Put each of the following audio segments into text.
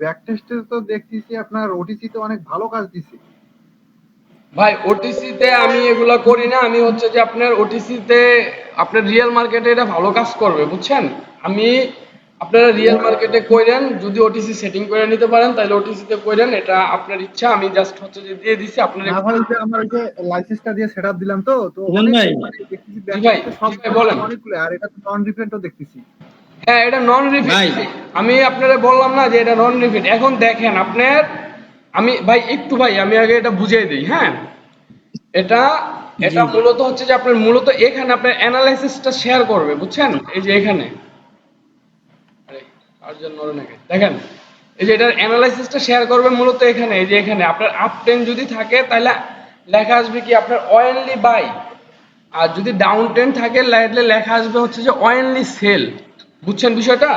Back টেস্টে তো দেখতেছি আপনার ওটিসি তে অনেক ভালো কাজ দিছে ভাই ওটিসি তে আমি এগুলা করি না আমি হচ্ছে যে আপনার ওটিসি তে আপনার রিয়েল মার্কেটে এটা ভালো কাজ করবে বুঝছেন আমি আপনারা রিয়েল মার্কেটে কইরেন যদি ওটিসি সেটিং করে নিতে পারেন তাহলে ওটিসি তে কইরেন এটা আপনার ইচ্ছা আমি জাস্ট হচ্ছে যে দিয়ে দিছি আপনার না ভাই যে আমার যে লাইসেন্সটা দিয়ে সেটআপ দিলাম তো তো ভাই। মানে সব বলেন। আর এটা তো নন রিফ্রেন্টও দেখতেছি হ্যাঁ এটা নন ভাই। আমি আপনারা বললাম না যে এটা নন রিপিট এখন দেখেন আপনার আমি ভাই একটু ভাই আমি আগে এটা বুঝিয়ে দিই হ্যাঁ? এটা এটা মূলত হচ্ছে যে আপনার মূলত এখানে আপনার অ্যানালাইসিসটা শেয়ার করবে বুঝছেন? এই যে এখানে। দেখেন এই যে এটার অ্যানালাইসিসটা শেয়ার করবে মূলত এখানে এই যে এখানে। আপনার আপ টেন যদি থাকে তাহলে লেখা আসবে কি আপনার অয়েনলি বাই আর যদি ডাউন টেন থাকে লেখা আসবে হচ্ছে যে অয়েনলি সেল বুঝছেন বিষয়টা?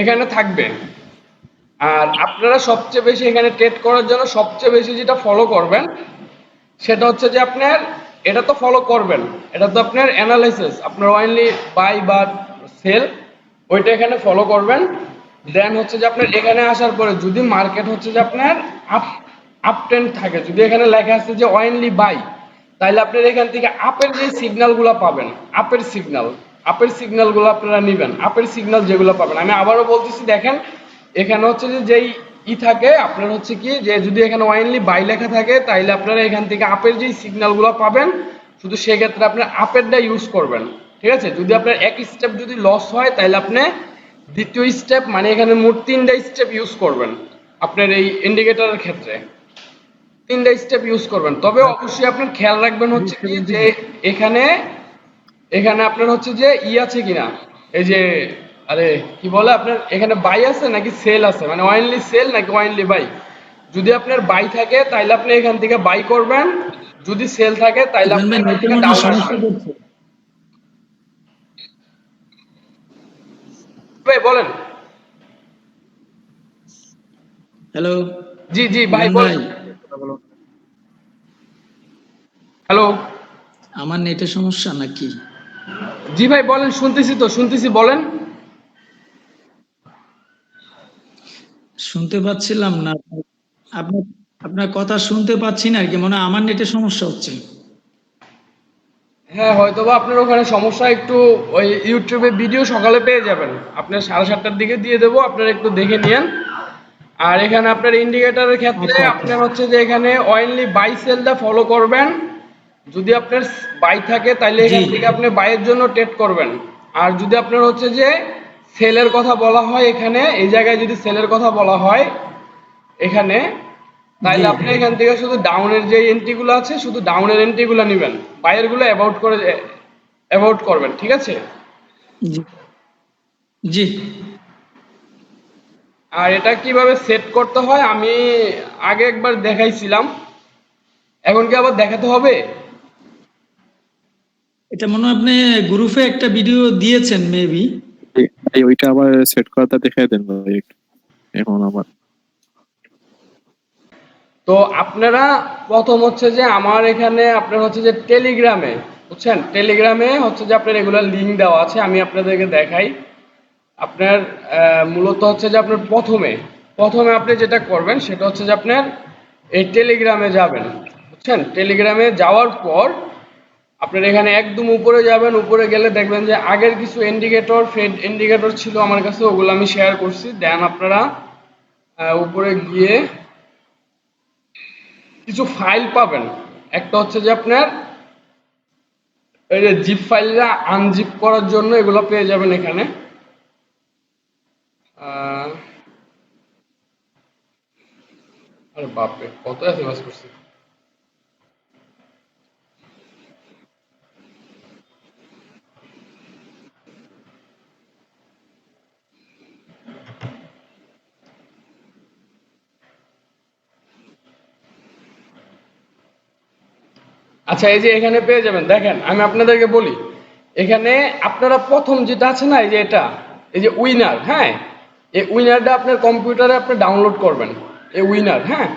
এখানে থাকবে আর আপনারা সবচেয়ে বেশি এখানে ট্রেড করার জন্য সবচেয়ে বেশি যেটা ফলো করবেন সেটা হচ্ছে যে আপনার এটা তো ফলো করবেন। এটা তো আপনার অ্যানালাইসিস আপনার অনলি বাই বা সেল ওইটা এখানে ফলো করবেন। দেন হচ্ছে যে আপনার এখানে আসার পরে যদি মার্কেট হচ্ছে যে আপনার আপ আপ ট্রেন্ড থাকে যদি এখানে লেখা আছে যে অনলি বাই তাহলে আপনার এখান থেকে আপের যে সিগন্যালগুলো পাবেন, আপের সিগন্যাল আপের সিগন্যালগুলো আপনারা নেবেন। আপের সিগন্যাল যেগুলো পাবেন। আমি আবারও বলতেছি, দেখেন, এখানে হচ্ছে যে যেই ই থাকে, আপনার হচ্ছে কি যে যদি এখানে ওয়াইনলি বাই লেখা থাকে, তাইলে আপনারা এখান থেকে আপের যেই সিগন্যালগুলো পাবেন, শুধু সেক্ষেত্রে আপনার আপেরটা ইউজ করবেন। ঠিক আছে? যদি আপনার এক স্টেপ যদি লস হয় তাহলে আপনি দ্বিতীয় স্টেপ মানে এখানে মোট তিনটা স্টেপ ইউজ করবেন, আপনার এই ইন্ডিকেটরের ক্ষেত্রে। তিনটা স্টেপ ইউজ করবেন। তবে অবশ্যই আপনার খেয়াল রাখবেন হচ্ছে কি যে এখানে এখানে আপনার হচ্ছে যে ই আছে কিনা। এই যে আরে কি বলে আপনার এখানে বাই আছে নাকি সেল আছে? মানে অয়েনলি সেল নাকি অয়েনলি বাই যদি আপনার বাই থাকে তাহলে আপনি এখান থেকে বাই করবেন। যদি সেল থাকে তাহলে আপনি এখান থেকে হয় আসবেন। ভাই বলেন। হ্যালো জি জি ভাই বলেন। হ্যালো আমার নেটের সমস্যা নাকি? জি ভাই বলেন শুনতেছি তো শুনতেছি বলেন। শুনতে পাচ্ছিলাম না। আপনার আপনার কথা শুনতে পাচ্ছি না আর কি মনে আমার নেটের সমস্যা হচ্ছে। হ্যাঁ হয়তো বা আপনার ওখানে সমস্যা একটু ওই ইউটিউবে ভিডিও সকালে পেয়ে যাবেন। আপনার সাড়ে সাতটার দিকে দিয়ে দেবো আপনারা একটু দেখে নিয়েন। আর এখানে আপনার ইন্ডিকেটরের ক্ষেত্রে আচ্ছা, আচ্ছা। আপনার হচ্ছে যে এখানে অয়েনলি বাই সেলটা ফলো করবেন। যদি আপনার বাই থাকে তাহলে এখান থেকে আপনি বাইয়ের জন্য ট্রেড করবেন। আর যদি আপনার হচ্ছে যে সেলের কথা বলা হয় এখানে এই জায়গায় যদি সেলের কথা বলা হয় এখানে তাহলে আপনি এখান থেকে শুধু ডাউনের যে এন্ট্রি গুলো আছে শুধু ডাউনের এন্ট্রি গুলো নেবেন। বাইরেরগুলো অ্যাবাউট করে অ্যাবাউট করবেন ঠিক আছে? জি। জি। আর এটা কীভাবে সেট করতে হয় আমি আগে একবার দেখাইছিলাম। এখন কি আবার দেখাতে হবে? এটা মনে হয় আপনি গ্রুপে একটা ভিডিও দিয়েছেন মেবি ওইটা আবার সেট করাটা দেখাই দেন ভাই এখন আমার তো আপনারা প্রথম হচ্ছে যে আমার এখানে আপনার হচ্ছে যে টেলিগ্রামে বুঝছেন? টেলিগ্রামে হচ্ছে যে আপনার এগুলো লিঙ্ক দেওয়া আছে আমি আপনাদেরকে দেখাই। আপনার আহ, মূলত হচ্ছে যে আপনার প্রথমে প্রথমে আপনি যেটা করবেন সেটা হচ্ছে যে আপনার এই টেলিগ্রামে যাবেন বুঝছেন? টেলিগ্রামে যাওয়ার পর আপনার এখানে একদম উপরে যাবেন, উপরে গেলে দেখবেন যে আগের কিছু ইন্ডিকেটর ফেড ইন্ডিকেটর ছিল আমার কাছে, ওগুলো আমি শেয়ার করছি। দেন আপনারা উপরে গিয়ে কিছু ফাইল পাবেন। একটা হচ্ছে যে আপনার এই যে জিপ ফাইলটা আনজিপ করার জন্য এগুলো পেয়ে যাবেন এখানে। আরে বাপরে, কত এসএমএস করছি? আচ্ছা এই যে এখানে পেয়ে যাবেন, দেখেন, আমি আপনাদেরকে বলি, এখানে আপনারা প্রথম যেটা আছে না, এই যে এটা, এই যে উইনার হ্যাঁ? এই উইনারটা আপনার কম্পিউটারে আপনি ডাউনলোড করবেন, এই উইনার হ্যাঁ?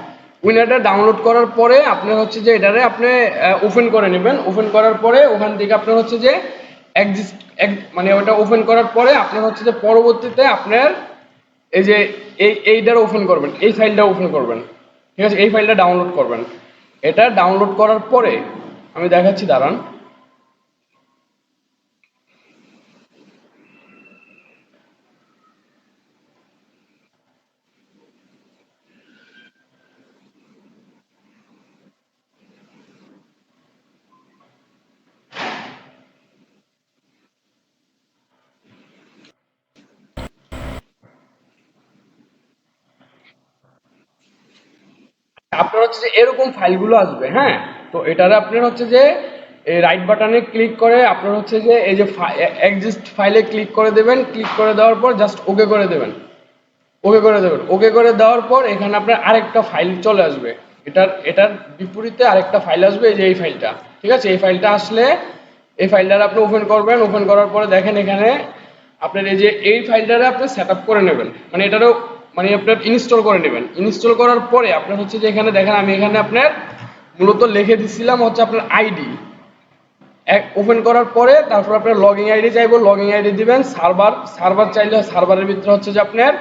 উইনারটা ডাউনলোড করার পরে আপনার হচ্ছে যে এটারে আপনি ওপেন করে নেবেন ওপেন করার পরে ওখান থেকে আপনার হচ্ছে যে এক্সিস্ট মানে ওটা ওপেন করার পরে আপনার হচ্ছে যে পরবর্তীতে আপনার এই যে এই, এইটার ওপেন করবেন, এই ফাইলটা ওপেন করবেন, ঠিক আছে? এই ফাইলটা ডাউনলোড করবেন। এটা ডাউনলোড করার পরে আমি দেখাচ্ছি দাঁড়ান। আপনার হচ্ছে যে এরকম ফাইলগুলো আসবে হ্যাঁ? তো এটারে আপনার হচ্ছে যে এই রাইট বাটনে ক্লিক করে আপনার হচ্ছে যে, এই যে এক্সিস্ট ফাইলে ক্লিক করে দেবেন ক্লিক করে দেওয়ার পর জাস্ট ওকে করে দেবেন। ওকে করে দেবেন। ওকে করে দেওয়ার পর এখানে আপনার আরেকটা ফাইল চলে আসবে। এটার এটার বিপরীতে আরেকটা ফাইল আসবে, এই যে এই ফাইলটা ঠিক আছে? এই ফাইলটা আসলে, এই ফাইলটা আপনি ওপেন করবেন। ওপেন করার পরে দেখেন এখানে আপনার এই যে, এই ফাইলটারে আপনি সেট আপ করে নেবেন। মানে এটারও মানে আপনার ইনস্টল করে নেবেন। ইনস্টল করার পরে আপনার হচ্ছে যে এখানে দেখেন, আমি এখানে আপনার মূলত লিখে দিছিলাম হচ্ছে আপনার আইডি ওপেন করার পরে তারপর আপনার লগইন আইডি চাইব লগইন আইডি দিবেন সার্ভার সার্ভার চাইলে সার্ভারের ভিতরে হচ্ছে যে আপনার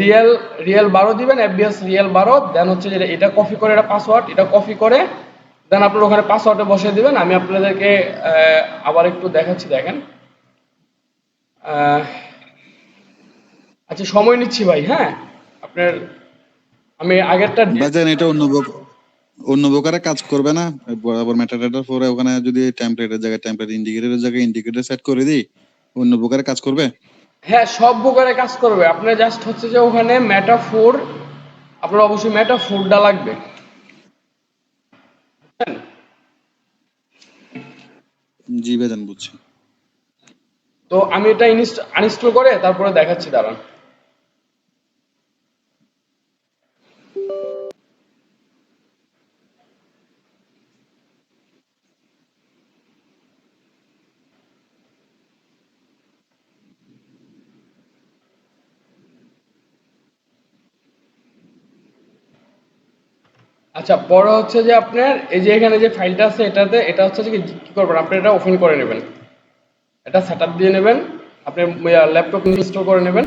রিয়েল রিয়েল বারো দিবেন এফবিএস রিয়েল বারো দেন হচ্ছে যে এটা কপি করে এটা পাসওয়ার্ড এটা কপি করে দেন আপনার ওখানে পাসওয়ার্ডে বসিয়ে দিবেন। আমি আপনাদেরকে আবার একটু দেখাচ্ছি, দেখেন। আচ্ছা সময় নিচ্ছি ভাই হ্যাঁ? আপনার আমি আগেরটা বাজান এটা অন্য অন্য প্রকারে কাজ করবে না বরাবর মেটাডাটার পরে ওখানে যদি টেমপ্লেটের জায়গায় টেমপ্লেট ইন্ডিকেটরের জায়গায় ইন্ডিকেটর সেট করে দিই অন্য প্রকারে কাজ করবে? হ্যাঁ সব প্রকারে কাজ করবে। আপনার জাস্ট হচ্ছে যে ওখানে মেটা ফোর আপনার অবশ্যই মেটা ফোরটা লাগবে? জি বাজান বুঝছি। তো আমি এটা আনইনস্টল করে তারপরে দেখাচ্ছি দাঁড়ান। আচ্ছা পরে হচ্ছে যে আপনার এই যে এখানে যে ফাইলটা আছে, এটাতে, এটা হচ্ছে যে কি করবেন? আপনি এটা ওপেন করে নেবেন। এটা সেটআপ দিয়ে নেবেন। আপনি ল্যাপটপ ইনস্টল করে নেবেন।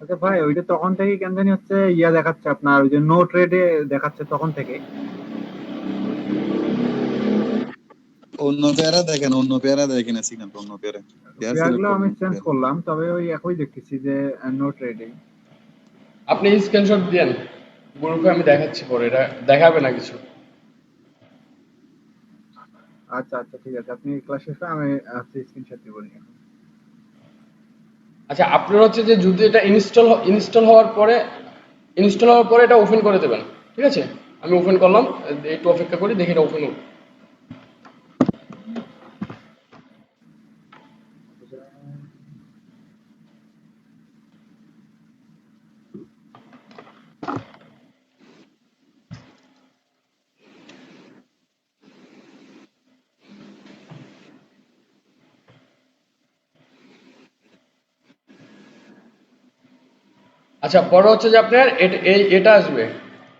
আচ্ছা ভাই, ওইটা তখন থেকে কেন জানি হচ্ছে ইয়া দেখাচ্ছে আপনার, ওই যে নো ট্রেডে দেখাচ্ছে তখন থেকে। অন্য পেয়ারা দেখেন অন্য পেয়ারা দেখেন না সিগন্যাল অন্য পেয়ারা পেয়ার select এগুলো আমি চেঞ্জ করলাম তবে ওই একই দেখতেছি যে নো ট্রেডিং আপনি স্ক্রিনশট দেন গ্রুপে আমি দেখাচ্ছি পরে এটা দেখাবে না কিছু। আচ্ছা আচ্ছা ঠিক আছে আপনি ক্লাস শেষ আমি স্ক্রিনশট দিব নি আচ্ছা আপনার হচ্ছে যে যদি এটা ইনস্টল ইনস্টল হওয়ার পরে ইনস্টল হওয়ার পরে এটা ওপেন করে দেবেন ঠিক আছে? আমি ওপেন করলাম একটু অপেক্ষা করি দেখি এটা ওপেন হোক। আচ্ছা বড় হচ্ছে যে আপনার এই, এটা আসবে।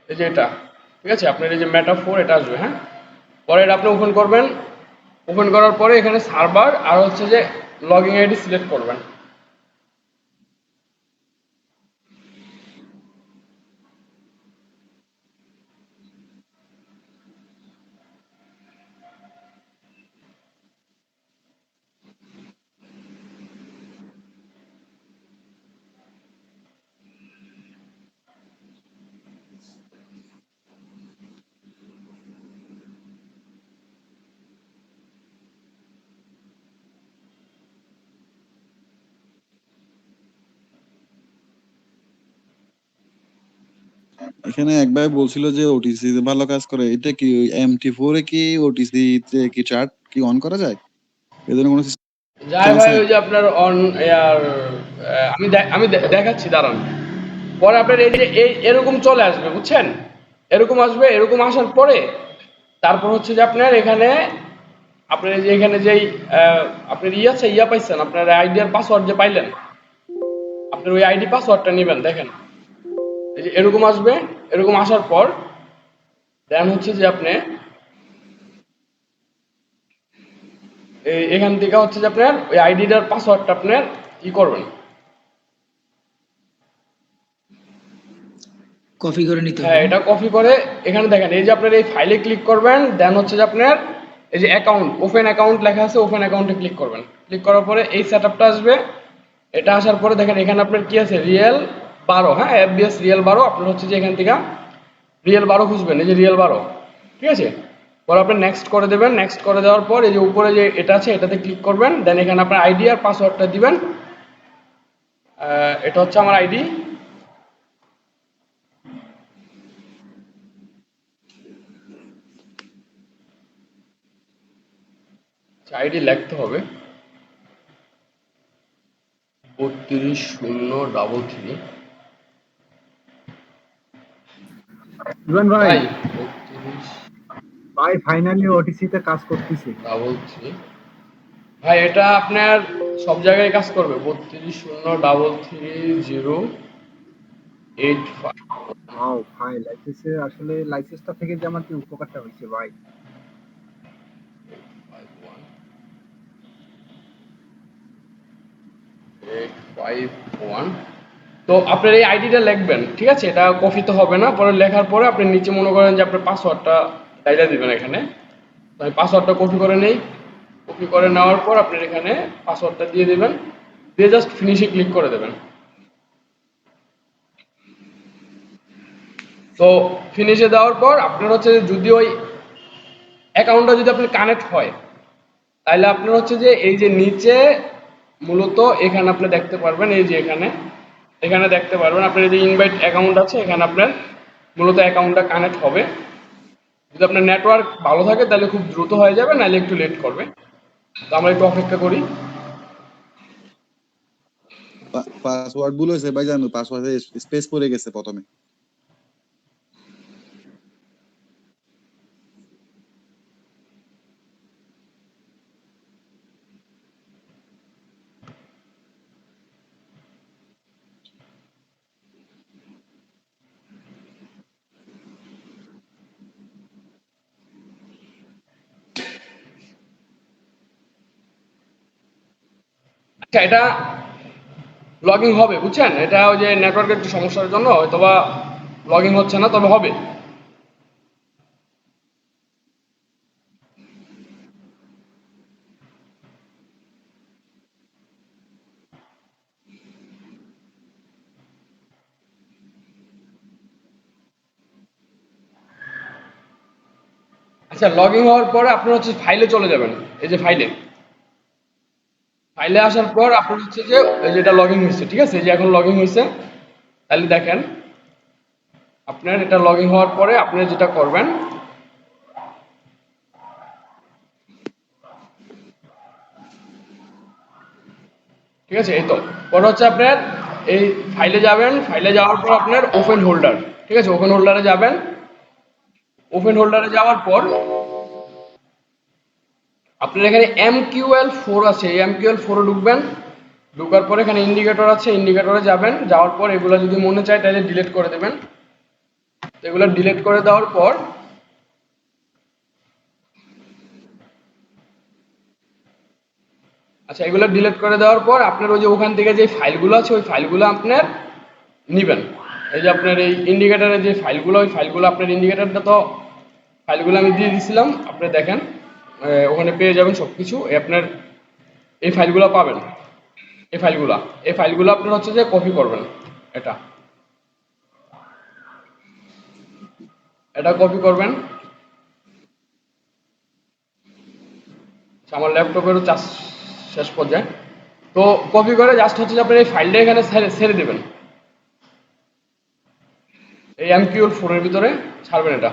এই যে এটা, ঠিক আছে? আপনার এই যে মেটা ফোর এটা আসবে হ্যাঁ? পরে এটা আপনি ওপেন করবেন। ওপেন করার পরে এখানে সার্ভার আর হচ্ছে যে লগ ইন আইডি সিলেক্ট করবেন। এখানে এক ভাই বলছিল যে ওটিসি ভালো কাজ করে। এটা কি এমটি ফোর এ কি ওটিসি তে কি চার্ট কি অন করা যায়? এ ধরনের কোনো যাই ভাই ওই যে আপনার অন এয়ার আমি আমি দেখাচ্ছি দাঁড়ান। পরে আপনার এই যে এরকম চলে আসবে বুঝছেন? এরকম আসবে এরকম আসার পরে তারপর হচ্ছে যে আপনার এখানে আপনার যে এখানে যেই আপনার ই আছে ইয়া পাইছেন আপনার আইডি আর পাসওয়ার্ড যে পাইলেন আপনার ওই আইডি পাসওয়ার্ডটা নেবেন দেখেন। এই যে এরকম আসবে এরকম আসার পর দেন হচ্ছে যে আপনি এই এখান থেকে হচ্ছে যে আপনার ওই আইডিটার পাসওয়ার্ডটা আপনার ই করবেন। কপি করে নিতে হ্যাঁ এটা কপি করে এখানে দেখেন এই যে আপনার এই ফাইলে ক্লিক করবেন দেন হচ্ছে যে আপনার এই যে অ্যাকাউন্ট ওপেন অ্যাকাউন্ট লেখা আছে ওপেন অ্যাকাউন্টে ক্লিক করবেন। ক্লিক করার পরে এই সেটআপটা আসবে এটা আসার পরে দেখেন এখানে আপনার কি আছে? রিয়েল বারো হ্যাঁ এফবিএস রিয়েল বারো, আপনার হচ্ছে যে এখান থেকে রিয়েল বারো খুঁজবেন, এই যে রিয়েল বারো, ঠিক আছে? পরে আপনি নেক্সট করে দেবেন নেক্সট করে দেওয়ার পর এই যে উপরে যে এটা আছে, এটাতে ক্লিক করবেন দেন এখানে আপনার আইডি আর পাসওয়ার্ডটা দিবেন। এটা হচ্ছে আমার আইডি আইডি লিখতে হবে। বত্রিশ শূন্য ডাবল থ্রি ইভান ভাই ভাই ফাইনালি ওটিসি তে কাজ করতেছি। ডাবল থ্রি ভাই এটা আপনার সব জায়গায় কাজ করবে। বত্রিশ শূন্য double three zero eight five ভাই লাইসেন্সে আসলে লাইসেন্সটা থেকে যে আমার কি উপকারটা হয়েছে ভাই? এইট ফাইভ ওয়ান তো আপনার এই আইডিটা লিখবেন, ঠিক আছে? এটা কপি তো হবে না, পরে লেখার পরে আপনি নিচে মনে করেন যে আপনার পাসওয়ার্ডটা ডাইলা দিবেন এখানে। আমি পাসওয়ার্ডটা কপি করে নেই। কপি করে নেওয়ার পর আপনার এখানে পাসওয়ার্ডটা দিয়ে দেবেন। দিয়ে জাস্ট ফিনিশে ক্লিক করে দেবেন। তো ফিনিশে দেওয়ার পর আপনার হচ্ছে যদি ওই অ্যাকাউন্টটা যদি আপনার কানেক্ট হয় তাহলে আপনার হচ্ছে যে এই যে নিচে মূলত এখানে আপনি দেখতে পারবেন, এই যে এখানে এখানে দেখতে পারবেন, আপনার যদি ইনভাইট অ্যাকাউন্ট আছে, এখানে আপনার মূলত অ্যাকাউন্টটা কানেক্ট হবে। যদি আপনার নেটওয়ার্ক ভালো থাকে, তাহলে খুব দ্রুত হয়ে যাবে, নাহলে একটু লেট করবে। তো আমরা একটু অপেক্ষা করি। পাসওয়ার্ড ভুল হয়েছে ভাই জানো পাসওয়ার্ডে স্পেস পড়ে গেছে প্রথমে। এটা লগইন হবে, বুঝছেন? এটা ওই যে নেটওয়ার্কের একটু সমস্যার জন্য, হয়তোবা লগইন হচ্ছে না, তবে হবে। আচ্ছা লগইন হওয়ার পরে আপনার হচ্ছে ফাইলে চলে যাবেন, এই যে ফাইলে ফাইলে আসার পর আপনার হচ্ছে যে এই যেটা লগইন হয়েছে, ঠিক আছে? যে এখন লগইন হয়েছে, তাহলে দেখেন, আপনার এটা লগইন হওয়ার পরে আপনি যেটা করবেন, ঠিক আছে? এই তো, পরে হচ্ছে আপনার এই ফাইলে যাবেন ফাইলে যাওয়ার পর আপনার ওপেন হোল্ডার ঠিক আছে? ওপেন হোল্ডারে যাবেন ওপেন হোল্ডারে যাওয়ার পর আপনার এখানে এম এমকিউএল ফোর আছে। এই এমকিউএল ফোরে ঢুকবেন, ঢুকার পর এখানে ইন্ডিকেটর আছে ইন্ডিকেটরে যাবেন, যাওয়ার পর এগুলো যদি মনে চায় তাহলে ডিলিট করে দেবেন। এগুলো ডিলিট করে দেওয়ার পর আচ্ছা এগুলো ডিলিট করে দেওয়ার পর আপনার ওই যে ওখান থেকে যে ফাইলগুলো আছে, ওই ফাইলগুলো আপনার নিবেন। এই যে আপনার এই ইন্ডিকেটরের যে ফাইলগুলো, ওই ফাইলগুলো আপনার ইন্ডিকেটরটা তো, ফাইলগুলো আমি দিয়ে দিয়েছিলাম আপনি দেখেন। ওখানে পেয়ে যাবেন সব কিছু আপনার এই ফাইলগুলো পাবেন। এই ফাইলগুলো। এই ফাইলগুলো আপনার হচ্ছে যে কপি করবেন। এটা। এটা কপি করবেন। আচ্ছা, আমার ল্যাপটপেরও চার্জ শেষ পর্যায়ে। তো কপি করে জাস্ট হচ্ছে যে আপনার এই ফাইলটা এখানে ছেড়ে দেবেন। এই এমকিউর ফোনের ভিতরে ছাড়বেন এটা।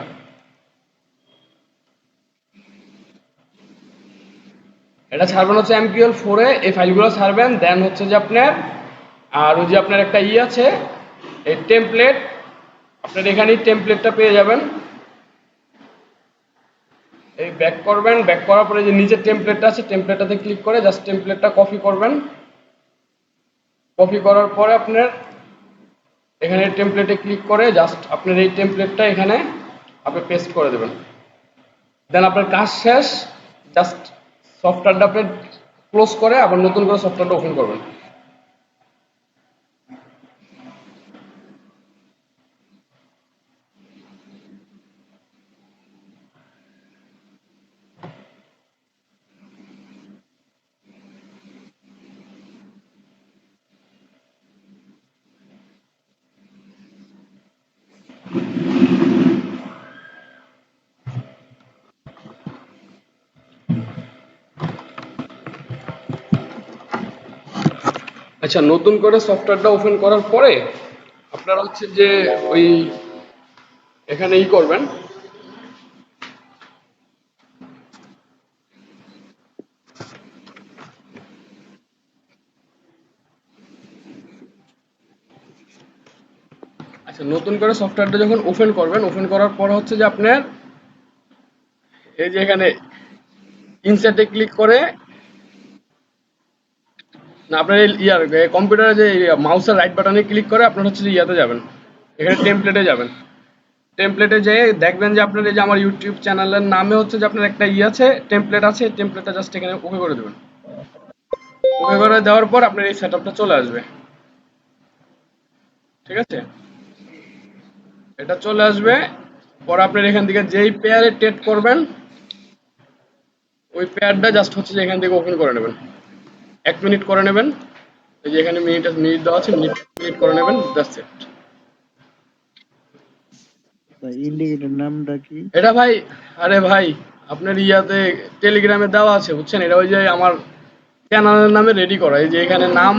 এটা ছাড়বেন হচ্ছে এমকিউএল ফোরে এই ফাইলগুলো ছাড়বেন। দেন হচ্ছে যে আপনার, আর ওই যে আপনার একটা ই আছে, এই টেমপ্লেট আপনার এখানেই টেমপ্লেটটা পেয়ে যাবেন। এই ব্যাক করবেন ব্যাক করার পরে যে নিচের টেমপ্লেটটা আছে টেমপ্লেটটাতে ক্লিক করে জাস্ট টেমপ্লেটটা কপি করবেন। কপি করার পরে আপনার এখানে টেমপ্লেটে ক্লিক করে জাস্ট আপনার এই টেমপ্লেটটা এখানে আপনি পেস্ট করে দেবেন। দেন আপনার কাজ শেষ জাস্ট সফটওয়্যারটা আপনি ক্লোজ করে আবার নতুন করে সফটওয়্যারটা ওপেন করবেন। আচ্ছা নতুন করে সফটওয়্যারটা ওপেন করার পরে আপনারা হচ্ছে যে ওই এখানে ই করবেন। আচ্ছা নতুন করে সফটওয়্যারটা যখন ওপেন করবেন ওপেন করার পর হচ্ছে যে আপনার এই যে এখানে ইনসার্টে ক্লিক করে না, আপনার ইয়ার কম্পিউটারে যে মাউসের রাইট বাটনে ক্লিক করে আপনার হচ্ছে ইয়াতে যাবেন। এখানে টেমপ্লেটে যাবেন। টেমপ্লেটে যেয়ে দেখবেন যে আপনার এই যে আমার ইউটিউব চ্যানেলের নামে হচ্ছে যে আপনার একটা ই আছে টেমপ্লেট আছে টেমপ্লেটটা জাস্ট এখানে ওকে করে দেবেন। ওকে করে দেওয়ার পর আপনার এই সেটআপটা চলে আসবে। ঠিক আছে? এটা চলে আসবে, পর আপনার এখান থেকে যেই পেয়ারে টেট করবেন, ওই পেয়ারটা জাস্ট হচ্ছে যে এখান থেকে ওপেন করে নেবেন। এক মিনিট করে নেবেন। এই যে এখানে মিনিট মিনিট দেওয়া আছে মিনিট মিনিট করে নেবেন জাস্ট ইট ইন্ডিকেটর নামটা কি? এটা ভাই আরে ভাই আপনার ইয়াতে টেলিগ্রামে দেওয়া আছে বুঝছেন? এটা ওই যে আমার চ্যানেলের নামে রেডি করা। এই যে এখানে নাম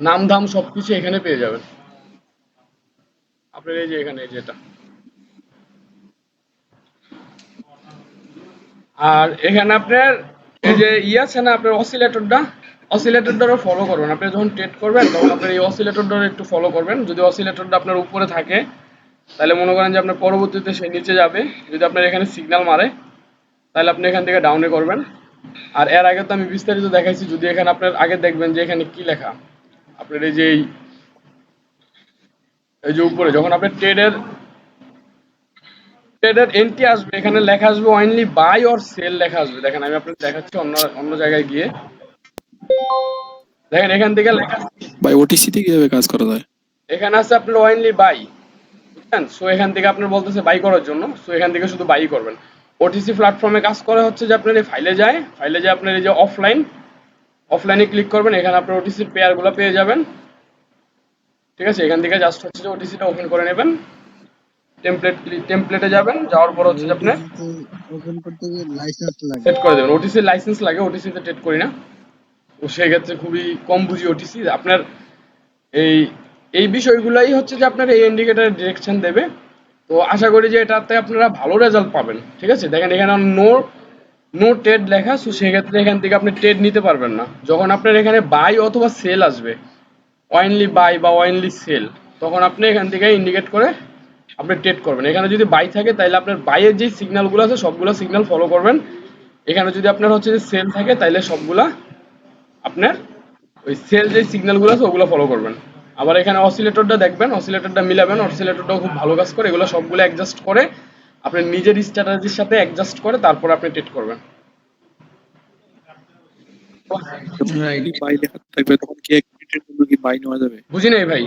নাম ধাম সবকিছু এখানে পেয়ে যাবেন। আপনার এই যে এখানে এই যেটা আর এখানে আপনার এই যে ই আছে না আপনার অসিলেটরটা অসিলেটরটারও ফলো করবেন। আপনি যখন ট্রেড করবেন, তখন আপনার এই অসিলেটরটা একটু ফলো করবেন। যদি অসিলেটরটা আপনার উপরে থাকে, তাহলে মনে করেন যে আপনার পরবর্তীতে সে নিচে যাবে। যদি আপনার এখানে সিগন্যাল মারে, তাহলে আপনি এখান থেকে ডাউনে করবেন। আর এর আগে তো আমি বিস্তারিত দেখাইছি, যদি এখানে আপনার আগে দেখবেন যে এখানে কি লেখা। আপনার এই যে এই- যে উপরে, যখন আপনার ট্রেডের ট্রেডের এন্ট্রি আসবে, এখানে লেখা আসবে অনলি বাই অর সেল লেখা আসবে। দেখেন, আমি আপনাকে দেখাচ্ছি অন্য অন্য জায়গায় গিয়ে। দেখেন এখান থেকে লেখা ভাই ওটিসি তে কীভাবে কাজ করা যায়? এখানে আছে আপনার অনলি বাই বুঝছেন? সো এখান থেকে আপনার বলতেছে বাই করার জন্য। সো এখান থেকে শুধু বাই করবেন। ওটিসি প্ল্যাটফর্মে কাজ করা হচ্ছে যে আপনার এই ফাইলে যায়। ফাইলে যায় আপনার এই যে অফলাইন অফলাইনে ক্লিক করবেন এখানে আপনার ওটিসির পেয়ারগুলো পেয়ে যাবেন। ঠিক আছে? এখান থেকে জাস্ট হচ্ছে যে ওটিসিটা ওপেন করে নেবেন। টেমপ্লেট টেমপ্লেটে যাবেন। যাওয়ার পর হচ্ছে যে আপনার ওপেন করতে গিয়ে লাইসেন্স লাগে। সেট করে দেবেন। ওটিসি লাইসেন্স লাগে ওটিসিতে টেট করি না। তো সেই ক্ষেত্রে খুবই কম বুঝি ওটিসি আপনার এই এই বিষয়গুলাই হচ্ছে যে আপনার এই ইন্ডিকেটার ডিরেকশন দেবে। তো আশা করি যে এটাতে আপনারা ভালো রেজাল্ট পাবেন, ঠিক আছে? দেখেন এখানে নো নো ট্রেড লেখা সো সেক্ষেত্রে এখান থেকে আপনি ট্রেড নিতে পারবেন না। যখন আপনার এখানে বাই অথবা সেল আসবে ওয়াইনলি বাই বা ওয়াইনলি সেল তখন আপনি এখান থেকে ইন্ডিকেট করে আপনি ট্রেড করবেন। এখানে যদি বাই থাকে তাহলে আপনার বাইয়ের যে সিগন্যালগুলো আছে, সবগুলো সিগন্যাল ফলো করবেন। এখানে যদি আপনার হচ্ছে যে সেল থাকে তাহলে সবগুলা আপনার ওই সেল যে সিগন্যালগুলো আছে ওগুলো ফলো করবেন। আবার এখানে অসিলেটরটা দেখবেন অসিলেটরটা মিলাবেন অসিলেটরটাও খুব ভালো কাজ করে এগুলো সবগুলো অ্যাডজাস্ট করে আপনি নিজের স্ট্র্যাটেজির সাথে অ্যাডজাস্ট করে তারপর আপনি ট্রেড করবেন। বুঝি নাই লেখা থাকবে তখন কি এক মিনিটের জন্য কি বাই নেওয়া যাবে বুঝি নাই ভাই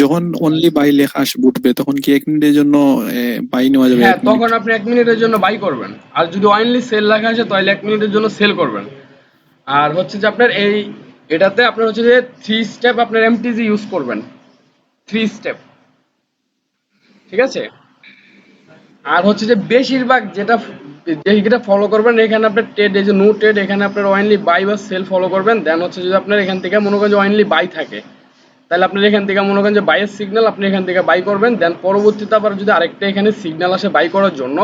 যখন অনলি বাই লেখা আসবে উঠবে তখন কি এক মিনিটের জন্য বাই নেওয়া যাবে? হ্যাঁ তখন আপনি এক মিনিটের জন্য বাই করবেন। আর যদি অনলি সেল লেখা আসে, তাহলে এক মিনিটের জন্য সেল করবেন। আর হচ্ছে যে আপনার এই, এটাতে আপনার হচ্ছে যে থ্রি স্টেপ আপনার এমটিজি ইউজ করবেন। থ্রি স্টেপ ঠিক আছে? আর হচ্ছে যে বেশিরভাগ যেটা যেটা ফলো করবেন, এখানে আপনার ট্রেড এই যে নো ট্রেড এখানে আপনার অনলি বাই বা সেল ফলো করবেন। দেন হচ্ছে যদি আপনার এখান থেকে মনে করেন যে অনলি বাই থাকে। তাহলে আপনার এখান থেকে মনে করেন যে বাইয়ের সিগন্যাল আপনি এখান থেকে বাই করবেন দেন পরবর্তীতে আবার যদি আরেকটা এখানে সিগন্যাল আসে বাই করার জন্য,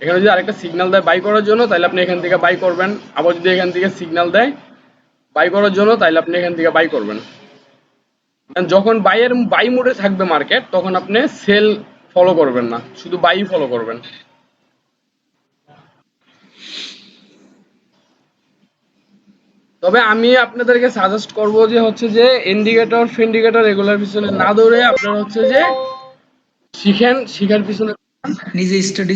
এখানে যদি আরেকটা সিগন্যাল দেয় বাই করার জন্য, তাহলে আপনি এখান থেকে বাই করবেন। আবার যদি এখান থেকে সিগন্যাল দেয় বাই করার জন্য, তাহলে আপনি এখান থেকে বাই করবেন। যখন বাইয়ের বাই মোডে থাকবে মার্কেট তখন আপনি সেল ফলো করবেন না, শুধু বাই ফলো করবেন। তবে আমি আপনাদেরকে সাজেস্ট করব যে হচ্ছে যে ইন্ডিকেটর ফিন্ডিকেটর এগুলোর পিছনে না দৌড়ে আপনারা হচ্ছে যে শিখেন শিখার পিছনে নিজে স্টাডি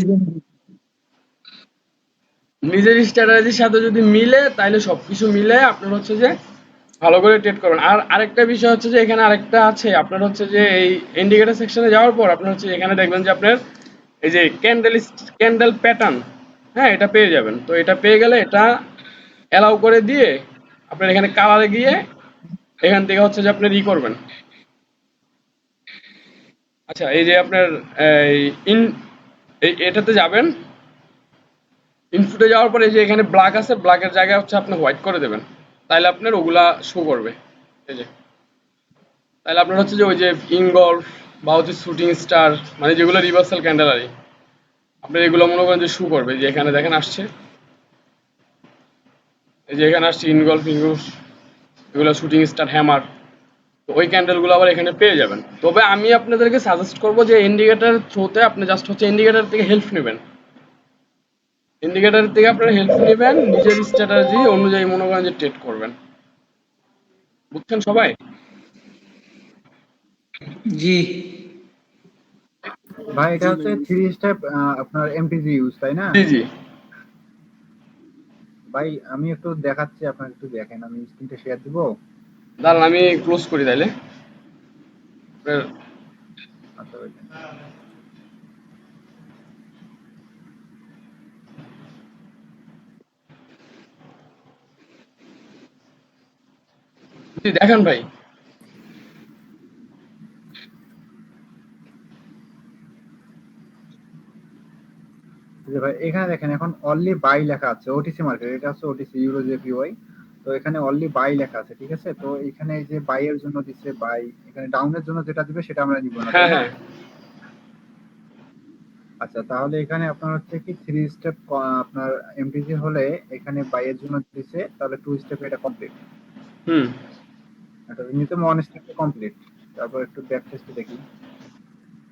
নিজের স্ট্র্যাটেজির সাথে যদি মিলে তাহলে সবকিছু মিলে আপনার হচ্ছে যে ভালো করে ট্রেড করবেন। আর আরেকটা বিষয় হচ্ছে যে এখানে আরেকটা আছে আপনার হচ্ছে যে এই ইন্ডিকেটর সেকশনে যাওয়ার পর আপনার হচ্ছে এখানে দেখবেন যে আপনার এই যে ক্যান্ডেল ক্যান্ডেল প্যাটার্ন হ্যাঁ এটা পেয়ে যাবেন। তো এটা পেয়ে গেলে এটা অ্যালাউ করে দিয়ে আপনার এখানে কালারে গিয়ে এখান থেকে হচ্ছে যে আপনি ই করবেন। আচ্ছা এই যে আপনার ইন এটাতে যাবেন। ইনপুটে যাওয়ার পরে যে এখানে ব্ল্যাক আছে, ব্ল্যাকের জায়গায় হচ্ছে আপনি হোয়াইট করে দেবেন। তাহলে আপনার ওগুলা শো করবে। এই যে তাহলে আপনার হচ্ছে যে ওই যে ইনগলফ বা হচ্ছে শুটিং স্টার মানে যেগুলো রিভার্সাল ক্যান্ডেল আর আপনার এগুলো মনে করেন যে শু করবে। যে এখানে দেখেন আসছে। এই যে এখানে আসছে ইনগলফ ইনগলফ এগুলো শুটিং স্টার হ্যামার তো ওই ক্যান্ডেলগুলো আবার এখানে পেয়ে যাবেন। তবে আমি আপনাদেরকে সাজেস্ট করব যে ইন্ডিকেটার থ্রুতে আপনি জাস্ট হচ্ছে ইন্ডিকেটার থেকে হেল্প নেবেন। ইন্ডিকেটার থেকে আপনারা হেল্প নেবেন নিজের স্ট্র্যাটেজি অনুযায়ী মনে করেন যে ট্রেড করবেন। বুঝছেন সবাই? জি। ভাই এটা হচ্ছে থ্রি স্টেপ আপনার এমটিজি ইউজ তাই না? জি জি। ভাই আমি একটু দেখাচ্ছি আপনার একটু দেখেন আমি স্ক্রিনটা শেয়ার দিব? দাঁড়ান আমি ক্লোজ করি তাহলে দেখেন আচ্ছা ভাই। দেখান ভাই যে ভাই এখানে দেখেন এখন অনলি বাই লেখা আছে ওটিসি মার্কেট এটা হচ্ছে ওটিসি ইউরো জেপিওয়াই তো এখানে অনলি বাই লেখা আছে ঠিক আছে? তো এখানে যে বাই এর জন্য দিচ্ছে বাই এখানে ডাউনের জন্য যেটা দিবে সেটা আমরা নিব না হ্যাঁ হ্যাঁ। আচ্ছা তাহলে এখানে আপনার হচ্ছে কি থ্রি স্টেপ আপনার এমটিজি হলে এখানে বাই এর জন্য দিছে তাহলে টু স্টেপ এটা কমপ্লিট হুম। এটা এমনিতে ওয়ান স্টেপ কমপ্লিট তারপর একটু ব্যাক টেস্টে দেখি।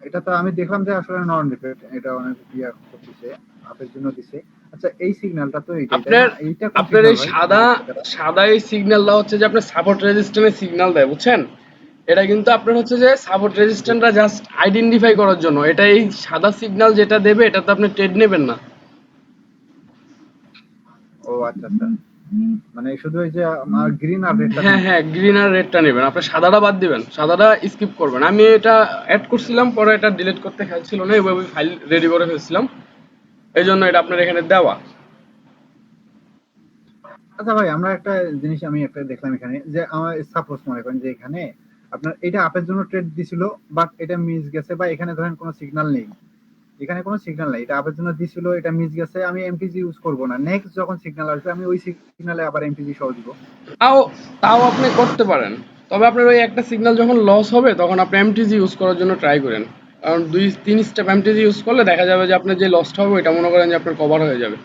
এটা তো আমি দেখলাম যে আসলে নন রিপেট এটা অনেক ইয়া করতেছে আপের জন্য দিছে। আচ্ছা এই সিগন্যালটা তো এইটা আপনার এইটা আপনার এই? সাদা সাদা এই সিগন্যালটা হচ্ছে যে আপনার সাপোর্ট রেজিস্ট্যান্সের সিগন্যাল দেয় বুঝছেন? এটা কিন্তু আপনার হচ্ছে যে সাপোর্ট রেজিস্ট্যান্টটা জাস্ট আইডেন্টিফাই করার জন্য। এটা এই সাদা সিগন্যাল যেটা দেবে এটাতে আপনি ট্রেড নেবেন না। ও আচ্ছা আচ্ছা। মানে শুধু যে আমার গ্রিন আর রেডটা হ্যাঁ হ্যাঁ গ্রিন আর রেডটা নেবেন। আপনি সাদাটা বাদ দিবেন। সাদাটা স্কিপ করবেন। আমি এটা অ্যাড করছিলাম পরে এটা ডিলিট করতে খেয়াল ছিল না এভাবে ফাইল রেডি করে ফেলছিলাম। এই জন্য এটা আপনার এখানে দেওয়া। আচ্ছা ভাই আমরা একটা জিনিস আমি একটা দেখলাম এখানে যে আমার সাপোজ মনে করেন যে এখানে আপনার এটা আপের জন্য ট্রেড দিছিল বাট এটা মিস গেছে বা এখানে ধরেন কোনো সিগন্যাল নেই। এখানে কোনো সিগন্যাল নেই। এটা আপের জন্য দিছিল, এটা মিস গেছে, আমি এমটিজি ইউজ করব না। নেক্সট যখন সিগন্যাল আসবে, আমি ওই সিগন্যালে আবার এমটিজি সহ দিব। তাও তাও আপনি করতে পারেন। তবে আপনার ওই একটা সিগন্যাল যখন লস হবে, তখন আপনি এমটিজি ইউজ করার জন্য ট্রাই করেন। কারণ দুই, তিন স্টেপ এমটিজি ইউজ করলে দেখা যাবে যে আপনার যে লসটা হবে, ওইটা মনে করেন যে আপনার কভার হয়ে যাবে।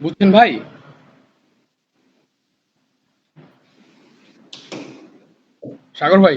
বুঝছেন ভাই? সাগর ভাই।